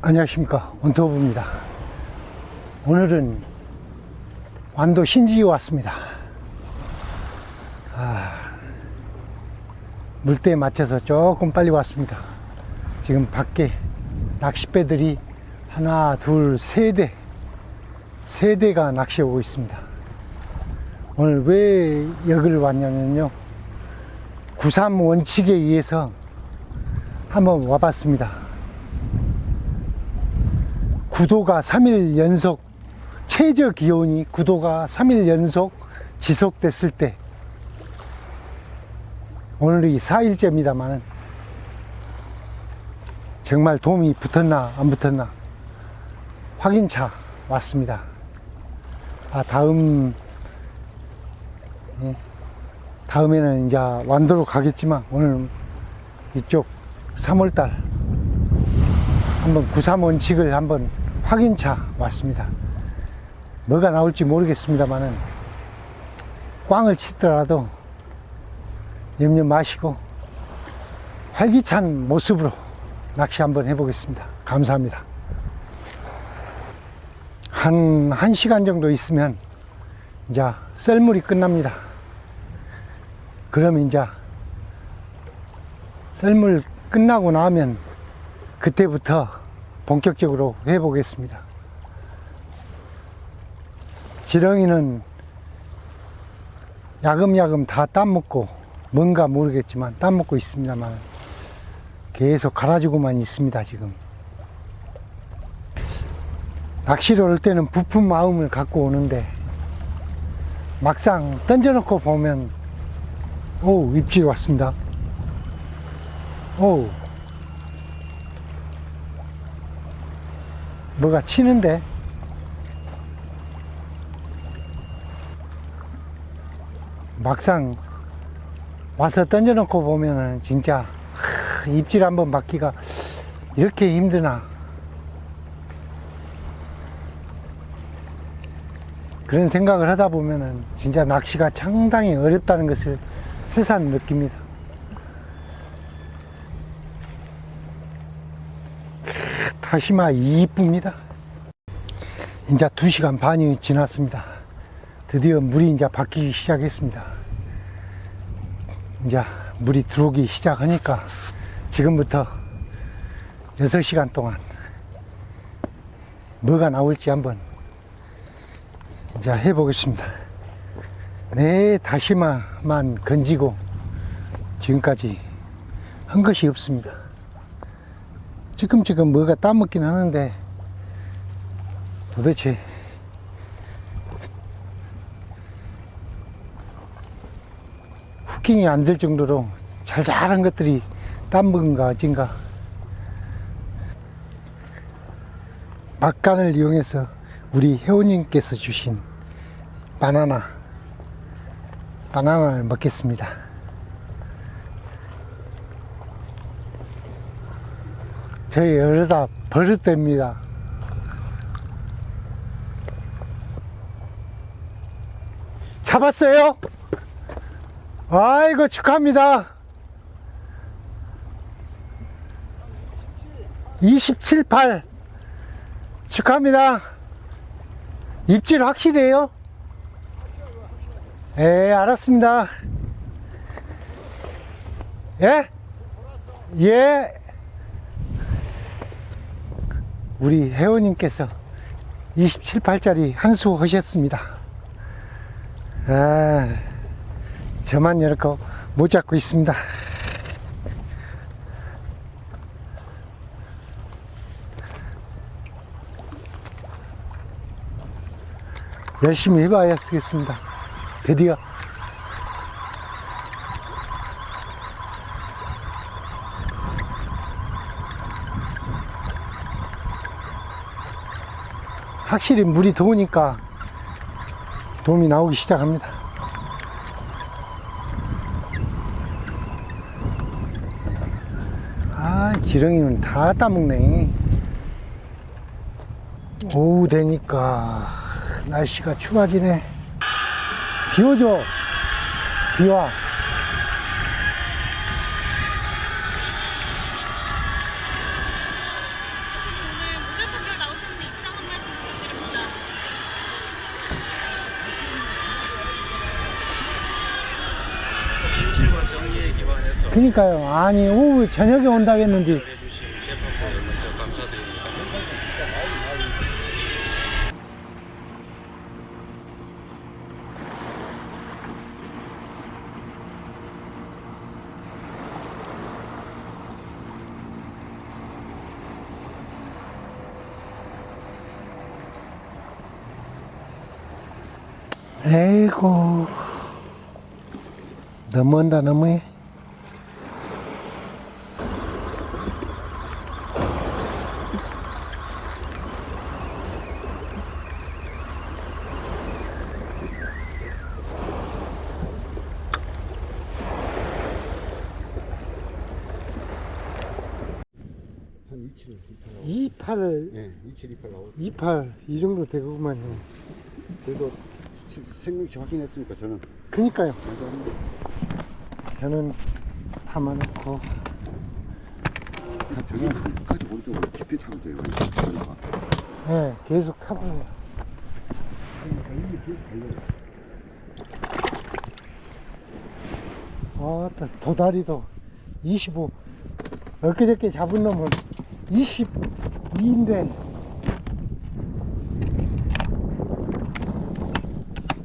안녕하십니까. 원토부입니다. 오늘은 완도 신지에 왔습니다. 아, 물때에 맞춰서 조금 빨리 왔습니다. 지금 밖에 낚싯배들이 하나 둘세대 세 대가 낚시해 오고 있습니다. 오늘 왜 여기를 왔냐면요. 93 원칙에 의해서 한번 와봤습니다. 구도가 3일 연속, 최저 기온이 구도가 3일 연속 지속됐을 때, 오늘이 4일째입니다만, 정말 도움이 붙었나, 안 붙었나, 확인차 왔습니다. 아, 다음, 예, 다음에는 이제 완도로 가겠지만, 오늘 이쪽 3월달 한번 93 원칙을 한번 확인차 왔습니다. 뭐가 나올지 모르겠습니다만은 꽝을 치더라도 염려 마시고 활기찬 모습으로 낚시 한번 해보겠습니다. 감사합니다. 한, 한 시간 정도 있으면 이제 썰물이 끝납니다. 그러면 이제 썰물 끝나고 나면 그때부터 본격적으로 해보겠습니다. 지렁이는 야금야금 다 따먹고 뭔가 모르겠지만 따먹고 있습니다만 계속 갈아주고만 있습니다 지금 낚시를 올 때는 부푼 마음을 갖고 오는데 막상 던져놓고 보면 오 입질 왔습니다 오 뭐가 치는데 막상 와서 던져놓고 보면은 진짜 하, 입질 한번 받기가 이렇게 힘드나 그런 생각을 하다 보면은 진짜 낚시가 상당히 어렵다는 것을 새삼 느낍니다. 다시마 이쁩니다. 이제 2시간 반이 지났습니다. 드디어 물이 이제 바뀌기 시작했습니다. 이제 물이 들어오기 시작하니까 지금부터 6시간 동안 뭐가 나올지 한번 이제 해보겠습니다. 네, 다시마만 건지고 지금까지 한 것이 없습니다. 지금 지금 뭐가 따먹긴 하는데 도대체 후킹이 안 될 정도로 잘 자란 것들이 따먹은가 어찐가 막간을 이용해서 우리 회원님께서 주신 바나나 바나나를 먹겠습니다. 저희 이러다 버릇됩니다. 잡았어요? 아이고 축하합니다. 27, 8 축하합니다. 입질 확실해요? 예, 알았습니다. 예? 예. 우리 회원님께서 27, 8짜리 한수 하셨습니다. 아, 저만 이렇게 못 잡고 있습니다. 열심히 해봐야 쓰겠습니다. 드디어 확실히 물이 더우니까 도움이 나오기 시작합니다. 아, 지렁이는 다 따먹네. 오후 되니까 날씨가 추워지네. 비 오죠? 비 와. 그니까요. 아니, 오후 저녁에 온다고 했는데. 에이고. 너무한다, 너무해. 27, 28 나오고. 28, 예, 27, 28 나오고. 28, 이 정도 되고만요. 그래도 시- 생명치 확인했으니까 저는 그니까요. 거. 저는 담아놓고, 저기까지 오른쪽으로 깊이 타면 돼요. 그러니까. 예, 계속 타보세요. 아, 따- 도다리도 25. 엊그저께 잡은 놈은 22인데,